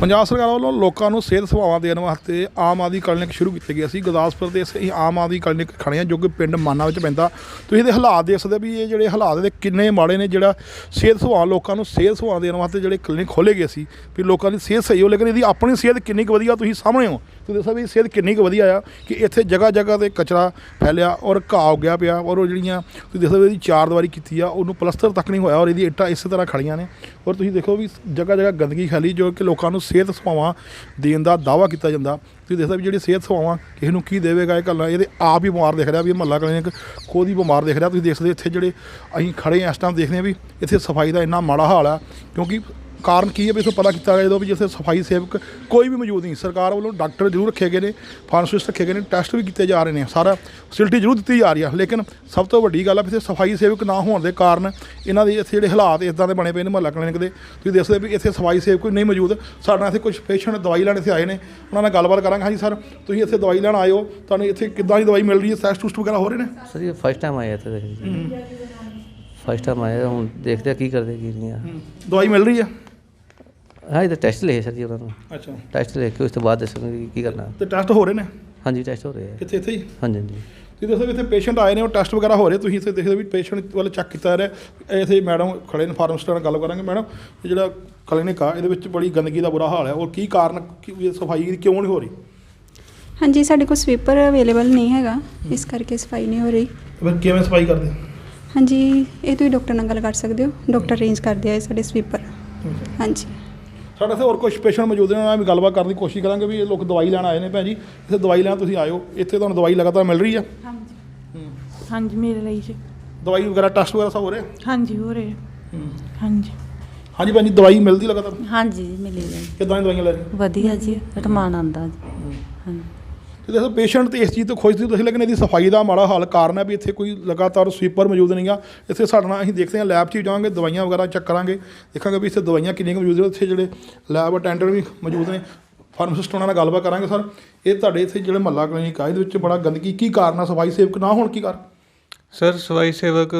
ਪੰਜਾਬ ਸਰਕਾਰ ਵੱਲੋਂ ਲੋਕਾਂ ਨੂੰ ਸਿਹਤ ਸੇਵਾਵਾਂ ਦੇਣ ਵਾਸਤੇ ਆਮ ਆਦਮੀ ਕਲੀਨਿਕ ਸ਼ੁਰੂ ਕੀਤੇ ਗਏ ਸੀ। ਗੁਰਦਾਸਪੁਰ ਦੇ ਅਸੀਂ ਆਮ ਆਦਮੀ ਕਲੀਨਿਕ ਖੜੇ ਆ, ਜੋ ਕਿ ਪਿੰਡ ਮਾਨਾ ਵਿੱਚ ਪੈਂਦਾ। ਤੁਸੀਂ ਇਹਦੇ ਹਾਲਾਤ ਦੇਖ ਸਕਦੇ ਹੋ ਵੀ ਇਹ ਜਿਹੜੇ ਹਾਲਾਤ ਦੇ ਕਿੰਨੇ ਮਾੜੇ ਨੇ, ਜਿਹੜਾ ਸਿਹਤ ਸੇਵਾਵਾਂ ਲੋਕਾਂ ਨੂੰ ਸਿਹਤ ਸੇਵਾਵਾਂ ਦੇਣ ਵਾਸਤੇ ਜਿਹੜੇ ਕਲੀਨਿਕ ਖੋਲੇ ਗਏ ਸੀ, ਵੀ ਲੋਕਾਂ ਦੀ ਸਿਹਤ ਸਹੀ ਹੋ, ਲੇਕਿਨ ਇਹਦੀ ਆਪਣੀ ਸਿਹਤ ਕਿੰਨੀ ਕੁ ਵਧੀਆ ਤੁਸੀਂ ਸਾਹਮਣੇ ਹੋ? ਤੁਸੀਂ ਦੱਸੋ ਵੀ ਸਿਹਤ ਕਿੰਨੀ ਕੁ ਵਧੀਆ ਆ ਕਿ ਇੱਥੇ ਜਗ੍ਹਾ ਜਗ੍ਹਾ ਤੇ ਕਚਰਾ ਫੈਲਿਆ ਔਰ ਘਾਹ ਉੱਗਿਆ ਪਿਆ ਔਰ ਉਹ ਜਿਹੜੀਆਂ ਤੁਸੀਂ ਦੇਖੋ ਇਹਦੀ ਚਾਰ ਦੀਵਾਰੀ ਕੀਤੀ ਆ, ਉਹਨੂੰ ਪਲਸਤਰ ਤੱਕ ਨਹੀਂ ਹੋਇਆ ਔਰ ਇਹਦੀ ਇੱਟਾਂ ਇਸੇ ਤਰ੍ਹਾਂ ਖੜੀਆਂ ਨੇ। ਔਰ ਤੁਸੀਂ ਦੇਖੋ ਵੀ ਜਗ੍ਹਾ ਜਗ੍ਹਾ ਗੰਦਗੀ ਫੈਲੀ ਜੋ ਕਿ ਲੋਕਾਂ ਨੂੰ ਸਿਹਤ ਸੇਵਾਵਾਂ ਦੇਣ ਦਾ ਦਾਵਾ ਕੀਤਾ ਜਾਂਦਾ। ਤੁਸੀਂ ਦੇਖਦੇ ਵੀ ਜਿਹੜੀ ਸਿਹਤ ਸੇਵਾਵਾਂ ਕਿਸੇ ਨੂੰ ਕੀ ਦੇਵੇਗਾ ਇਹ ਗੱਲਾਂ ਇਹਦੇ ਆਪ ਹੀ ਬਿਮਾਰ ਦਿਖ ਰਿਹਾ ਵੀ ਮਹੱਲਾ ਕਲੀਨਿਕ ਖੁਦ ਹੀ ਬਿਮਾਰ ਦਿਖ ਰਿਹਾ। ਤੁਸੀਂ ਦੇਖ ਸਕਦੇ ਇੱਥੇ ਜਿਹੜੇ ਅਸੀਂ ਖੜੇ ਹਾਂ, ਇਸ ਟਾਈਮ ਦੇਖਦੇ ਹਾਂ ਵੀ ਇੱਥੇ ਸਫ਼ਾਈ ਦਾ ਇੰਨਾ ਮਾੜਾ ਹਾਲ ਆ ਕਿਉਂਕਿ ਕਾਰਨ ਕੀ ਹੈ ਵੀ ਇਥੋਂ ਪਤਾ ਕੀਤਾ ਗਿਆ ਜਦੋਂ ਵੀ ਜਿੱਥੇ ਸਫ਼ਾਈ ਸੇਵਕ ਕੋਈ ਵੀ ਮੌਜੂਦ ਨਹੀਂ। ਸਰਕਾਰ ਵੱਲੋਂ ਡਾਕਟਰ ਜ਼ਰੂਰ ਰੱਖੇ ਗਏ ਨੇ ਫਾਰਮਾਸਿਸਟ ਰੱਖੇ ਗਏ ਨੇ ਟੈਸਟ ਵੀ ਕੀਤੇ ਜਾ ਰਹੇ ਨੇ। ਸਾਰਾ ਫੈਸਿਲਿਟੀ ਜ਼ਰੂਰ ਦਿੱਤੀ ਜਾ ਰਹੀ ਆ। ਲੇਕਿਨ ਸਭ ਤੋਂ ਵੱਡੀ ਗੱਲ ਆ ਵੀ ਇੱਥੇ ਸਫ਼ਾਈ ਸੇਵਕ ਨਾ ਹੋਣ ਦੇ ਕਾਰਨ ਇਹਨਾਂ ਦੇ ਇੱਥੇ ਜਿਹੜੇ ਹਾਲਾਤ ਇਦਾਂ ਦੇ ਬਣੇ ਪਏ ਨੇ ਮਹੱਲਾ ਕਲੀਨਿਕ ਦੇ। ਤੁਸੀਂ ਦੇਖਦੇ ਵੀ ਇੱਥੇ ਸਫ਼ਾਈ ਸੇਵਕ ਕੋਈ ਨਹੀਂ ਮੌਜੂਦ। ਸਾਡੇ ਨਾਲ ਇੱਥੇ ਕੁਝ ਪੇਸ਼ੈਂਟ ਦਵਾਈ ਲੈਣ ਇੱਥੇ ਆਏ ਨੇ। ਉਹਨਾਂ ਨਾਲ ਗੱਲਬਾਤ ਕਰਾਂਗੇ। ਹਾਂਜੀ ਸਰ ਤੁਸੀਂ ਇੱਥੇ ਦਵਾਈ ਲੈਣ ਆਏ ਹੋ। ਤੁਹਾਨੂੰ ਇੱਥੇ ਕਿੱਦਾਂ ਦੀ ਦਵਾਈ ਮਿਲ ਰਹੀ ਹੈ? ਟੈਸਟ ਟੂਸਟ ਵਗੈਰਾ ਹੋ ਰਹੇ ਨੇ? ਸਰ ਇਹ ਫਸਟ ਟਾਈਮ ਆਇਆ ਇੱਥੇ ਫਸਟ ਟਾਈਮ ਆਇਆ ਹੁਣ ਦੇਖਦੇ ਆ ਕੀ ਕਰਦੇ ਕੀ ਨਹੀਂ ਆ। ਦਵਾਈ ਮਿਲ ਰਹੀ ਹੈ ਹਾਂ ਇਹ ਤਾਂ ਟੈਸਟ ਲਏ ਸਰ ਜੀ ਉਹਨਾਂ ਨੂੰ। ਅੱਛਾ। ਟੈਸਟ ਲੈ ਕੇ ਉਸ ਤੋਂ ਬਾਅਦ ਦੱਸਣਗੇ ਕਿ ਕੀ ਕਰਨਾ। ਤੇ ਟੈਸਟ ਹੋ ਰਹੇ ਨੇ? ਹਾਂਜੀ ਟੈਸਟ ਹੋ ਰਹੇ ਆ। ਕਿੱਥੇ ਇੱਥੇ ਹੀ? ਹਾਂਜੀ ਹਾਂਜੀ। ਤੁਸੀਂ ਦੱਸੋ ਵੀ ਇੱਥੇ ਪੇਸ਼ੈਂਟ ਆਏ ਨੇ ਉਹ ਟੈਸਟ ਵਗੈਰਾ ਹੋ ਰਹੇ ਤੁਸੀਂ ਇੱਥੇ ਦੇਖਦੇ ਵੀ ਪੇਸ਼ੈਂਟ ਵੱਲ ਚੈੱਕ ਕੀਤਾ ਜਾ ਰਿਹਾ। ਇੱਥੇ ਮੈਡਮ ਖੜੇ ਨੇ ਫਾਰਮਸਿਸਟ ਨਾਲ ਗੱਲ ਕਰਾਂਗੇ ਮੈਡਮ ਇਹ ਜਿਹੜਾ ਕਲੀਨਿਕ ਆ ਇਹਦੇ ਵਿੱਚ ਬੜੀ ਗੰਦਗੀ ਦਾ ਬੁਰਾ ਹਾਲ ਹੈ। ਔਰ ਕੀ ਕਾਰਨ ਕਿ ਸਫ਼ਾਈ ਕਿਉਂ ਨਹੀਂ ਹੋ ਰਹੀ? ਹਾਂਜੀ ਸਾਡੇ ਕੋਲ ਸਵੀਪਰ ਅਵੇਲੇਬਲ ਨਹੀਂ ਹੈਗਾ। ਇਸ ਕਰਕੇ ਸਫ਼ਾਈ ਨਹੀਂ ਹੋ ਰਹੀ। ਫਿਰ ਕਿਵੇਂ ਸਫ਼ਾਈ ਕਰਦੇ? ਹਾਂਜੀ ਇਹ ਤੁਸੀਂ ਡਾਕਟਰ ਨਾਲ ਗੱਲ ਕਰ ਸਕਦੇ ਹੋ। ਡਾਕਟਰ ਅਰੇਂਜ ਕਰਦੇ ਆ ਇਹ ਸਾਡੇ ਸਵੀਪਰ ਹਾਂਜੀ। ਸਾਡੇ ਇੱਥੇ ਹੋਰ ਕੁਝ ਪੇਸ਼ੈਂਟ ਮੌਜੂਦ ਨੇ ਉਹਨਾਂ ਨਾਲ ਵੀ ਗੱਲਬਾਤ ਕਰਨ ਦੀ ਕੋਸ਼ਿਸ਼ ਕਰਾਂਗੇ ਵੀ ਇਹ ਲੋਕ ਦਵਾਈ ਲੈਣ ਆਏ ਨੇ ਭੈਣ ਜੀ। ਇੱਥੇ ਦਵਾਈ ਲੈਣ ਤੁਸੀਂ ਆਇਓ ਇੱਥੇ ਤੁਹਾਨੂੰ ਦਵਾਈ ਲਗਾਤਾਰ ਮਿਲ ਰਹੀ ਆ। ਹਾਂਜੀ। ਮੇਰੇ ਲਈ ਜੀ। ਦਵਾਈ ਵਗੈਰਾ ਟੈਸਟ ਵਗੈਰਾ ਸਭ ਹੋ ਰਿਹਾ? ਹਾਂਜੀ ਹੋ ਰਹੇ ਹਾਂਜੀ। ਹਾਂਜੀ ਭੈਣ ਜੀ ਦਵਾਈ ਮਿਲਦੀ ਲਗਾਤਾਰ? ਹਾਂਜੀ ਜੀ ਮਿਲੀ ਜੀ ਕਿੱਦਾਂ ਦੀ ਦਵਾਈਆਂ ਲੈ ਰਹੇ? ਵਧੀਆ ਜੀ ਰਮਾਨ ਆਂਦਾ ਜੀ। ਹਾਂਜੀ ਤੇ ਦੇਖੋ ਪੇਸ਼ੈਂਟ ਤੇ ਇਸ ਚੀਜ਼ ਤੋਂ ਖੁਸ਼ ਸੀ ਤੁਸੀਂ ਲੇਕਿਨ ਇਹਦੀ ਸਫ਼ਾਈ ਦਾ ਮਾੜਾ ਹਾਲ ਕਾਰਨ ਹੈ ਵੀ ਇੱਥੇ ਕੋਈ ਲਗਾਤਾਰ ਸਵੀਪਰ ਮੌਜੂਦ ਨਹੀਂ ਆ। ਇੱਥੇ ਸਾਡੇ ਨਾਲ ਅਸੀਂ ਦੇਖਦੇ ਹਾਂ ਲੈਬ 'ਚ ਜਾਵਾਂਗੇ ਦਵਾਈਆਂ ਵਗੈਰਾ ਚੈੱਕ ਕਰਾਂਗੇ ਦੇਖਾਂਗੇ ਵੀ ਇੱਥੇ ਦਵਾਈਆਂ ਕਿੰਨੀਆਂ ਕੁ ਮੌਜੂਦ ਨੇ ਇੱਥੇ ਜਿਹੜੇ ਲੈਬ ਅਟੈਂਡੈਂਟ ਵੀ ਮੌਜੂਦ ਨੇ ਫਾਰਮਾਸਿਸਟ ਉਹਨਾਂ ਨਾਲ ਗੱਲਬਾਤ ਕਰਾਂਗੇ ਸਰ। ਇਹ ਤੁਹਾਡੇ ਇੱਥੇ ਜਿਹੜੇ ਮਹੱਲਾ ਕਲੀਨਿਕ ਆ ਇਹਦੇ ਵਿੱਚ ਬੜਾ ਗੰਦਗੀ ਕੀ ਕਾਰਨ ਆ ਸਫ਼ਾਈ ਸੇਵਕ ਨਾ ਹੋਣ ਕੀ ਕਾਰਨ? ਸਰ ਸਫ਼ਾਈ ਸੇਵਕ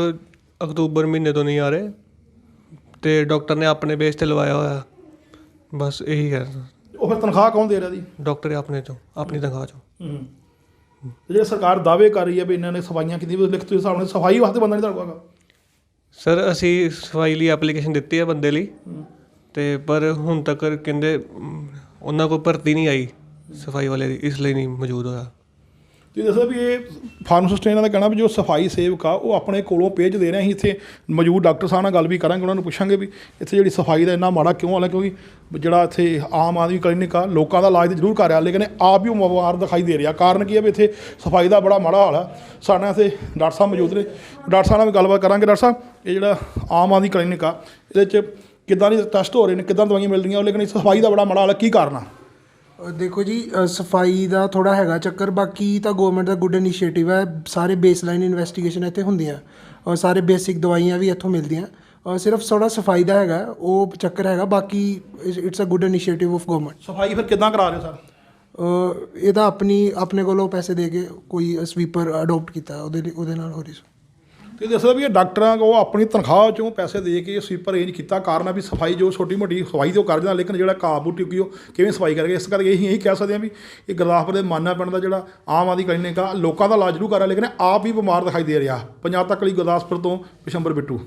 ਅਕਤੂਬਰ ਮਹੀਨੇ ਤੋਂ ਨਹੀਂ ਆ ਰਹੇ ਤੇ ਡਾਕਟਰ ਨੇ ਆਪਣੇ ਬੇਸ ਤੇ ਲਵਾਇਆ ਹੋਇਆ। ਬਸ ਇਹੀ ਹੈ। ਉਹ ਫਿਰ ਤਨਖਾਹ ਕੌਣ ਦੇ ਰਿਹਾ ਜੀ? ਡਾਕਟਰ ਆਪਣੇ ਚੋਂ ਆਪਣੀ ਤਨਖਾਹ ਚੋਂ। ਹੂੰ। ਤੇ ਜਿਹੜੇ ਸਰਕਾਰ ਦਾਅਵੇ ਕਰ ਰਹੀ ਹੈ ਵੀ ਇਹਨਾਂ ਨੇ ਸਫਾਈਆਂ ਕੀਤੀ ਵੀ ਲਿਖਤ ਦੇ ਹਿਸਾਬ ਨਾਲ ਸਫ਼ਾਈ ਵਾਸਤੇ ਬੰਦਾ ਨਹੀਂ ਹੈਗਾ। ਸਰ ਅਸੀਂ ਸਫ਼ਾਈ ਲਈ ਐਪਲੀਕੇਸ਼ਨ ਦਿੱਤੀ ਹੈ ਬੰਦੇ ਲਈ। ਤੇ ਪਰ ਹੁਣ ਤੱਕ ਕਹਿੰਦੇ ਉਹਨਾਂ ਕੋਲ ਭਰਤੀ ਨਹੀਂ ਆਈ ਸਫ਼ਾਈ ਵਾਲੇ ਦੀ ਇਸ ਲਈ ਨਹੀਂ ਮੌਜੂਦ ਹੋਇਆ। ਤੁਸੀਂ ਦੱਸੋ ਵੀ ਇਹ ਫਾਰਮਾਸਿਸਟ ਇਹਨਾਂ ਦਾ ਕਹਿਣਾ ਵੀ ਜੋ ਸਫ਼ਾਈ ਸੇਵਕ ਆ, ਉਹ ਆਪਣੇ ਕੋਲੋਂ ਭੇਜ ਦੇ ਰਹੇ ਅਸੀਂ ਇੱਥੇ ਮੌਜੂਦ ਡਾਕਟਰ ਸਾਹਿਬ ਨਾਲ ਗੱਲ ਵੀ ਕਰਾਂਗੇ, ਉਹਨਾਂ ਨੂੰ ਪੁੱਛਾਂਗੇ ਵੀ ਇੱਥੇ ਜਿਹੜੀ ਸਫ਼ਾਈ ਦਾ ਇੰਨਾ ਮਾੜਾ ਕਿਉਂ ਹਾਲ ਹੈ, ਕਿਉਂਕਿ ਜਿਹੜਾ ਇੱਥੇ ਆਮ ਆਦਮੀ ਕਲੀਨਿਕ ਆ, ਲੋਕਾਂ ਦਾ ਇਲਾਜ ਤਾਂ ਜ਼ਰੂਰ ਕਰ ਰਿਹਾ, ਲੇਕਿਨ ਆਪ ਹੀ ਉਹ ਬਿਮਾਰ ਦਿਖਾਈ ਦੇ ਰਿਹਾ। ਕਾਰਨ ਕੀ ਹੈ ਵੀ ਇੱਥੇ ਸਫ਼ਾਈ ਦਾ ਬੜਾ ਮਾੜਾ ਹਾਲ ਆ। ਸਾਡੇ ਨਾਲ ਇੱਥੇ ਡਾਕਟਰ ਸਾਹਿਬ ਮੌਜੂਦ ਨੇ। ਡਾਕਟਰ ਸਾਹਿਬ ਨਾਲ ਵੀ ਗੱਲਬਾਤ ਕਰਾਂਗੇ। ਡਾਕਟਰ ਸਾਹਿਬ, ਇਹ ਜਿਹੜਾ ਆਮ ਆਦਮੀ ਕਲੀਨਿਕ ਆ, ਇਹਦੇ 'ਚ ਕਿੱਦਾਂ ਦੀ ਟੈਸਟ ਹੋ ਰਹੇ ਨੇ, ਕਿੱਦਾਂ ਦਵਾਈਆਂ ਮਿਲ ਰਹੀਆਂ, ਲੇਕਿਨ ਇਸ ਸਫ਼ਾਈ ਦਾ ਬੜਾ ਮਾੜਾ ਹਾਲ ਕੀ ਕਾਰਨ ਆ? ਦੇਖੋ ਜੀ ਸਫ਼ਾਈ ਦਾ ਥੋੜਾ ਹੈਗਾ ਚੱਕਰ ਬਾਕੀ ਤਾਂ ਗਵਰਨਮੈਂਟ ਦਾ ਗੁੱਡ ਇਨੀਸ਼ੀਏਟਿਵ ਹੈ ਸਾਰੇ ਬੇਸਲਾਈਨ ਇਨਵੈਸਟੀਗੇਸ਼ਨ ਇੱਥੇ ਹੁੰਦੀਆਂ। ਔਰ ਸਾਰੇ ਬੇਸਿਕ ਦਵਾਈਆਂ ਵੀ ਇੱਥੋਂ ਮਿਲਦੀਆਂ। ਔਰ ਸਿਰਫ ਥੋੜਾ ਸਫ਼ਾਈ ਦਾ ਹੈਗਾ ਉਹ ਚੱਕਰ ਹੈਗਾ ਬਾਕੀ it's a good initiative of government ਸਫ਼ਾਈ ਫਿਰ ਕਿੱਦਾਂ ਕਰਾ ਰਹੇ ਹੋ ਸਰ? ਇਹਦਾ ਆਪਣੀ ਆਪਣੇ ਕੋਲੋਂ ਪੈਸੇ ਦੇ ਕੇ ਕੋਈ ਸਵੀਪਰ ਅਡਾਪਟ ਕੀਤਾ ਉਹਦੇ ਲਈ ਉਹਦੇ ਨਾਲ ਹੋ ਰਹੀ ਸੀ। ਤੇ ਦੱਸਦਾ ਵੀ ਇਹ ਡਾਕਟਰਾਂ ਕੋ ਆਪਣੀ ਤਨਖਾਹ ਚੋਂ ਪੈਸੇ ਦੇ ਕੇ ਸਵੀਪਰ ਅਰੇਂਜ ਕੀਤਾ। ਕਾਰਨ ਆ ਵੀ ਸਫ਼ਾਈ ਜੋ ਛੋਟੀ ਮੋਟੀ ਸਫ਼ਾਈ ਤੋਂ ਉਹ ਕਰ ਜਾਂਦਾ ਲੇਕਿਨ ਜਿਹੜਾ ਘਾਹ ਬੂਟੀ ਕੀ ਉਹ ਕਿਵੇਂ ਸਫ਼ਾਈ ਕਰਕੇ ਇਸ ਕਰਕੇ ਅਸੀਂ ਇਹੀ ਕਹਿ ਸਕਦੇ ਹਾਂ ਵੀ ਇਹ ਗੁਰਦਾਸਪੁਰ ਦੇ ਮਾਨਾ ਪਿੰਡ ਦਾ ਜਿਹੜਾ ਆਮ ਆਦੀ ਕਲੀਨਿਕ ਆ, ਲੋਕਾਂ ਦਾ ਇਲਾਜ ਜ਼ਰੂਰ ਕਰ ਰਿਹਾ, ਲੇਕਿਨ ਆਪ ਹੀ ਬਿਮਾਰ ਦਿਖਾਈ ਦੇ ਰਿਹਾ। ਪੰਜਾਬ ਤੱਕ ਲਈ ਗੁਰਦਾਸਪੁਰ ਤੋਂ ਪਿਸ਼ੰਬਰ ਬਿੱਟੂ।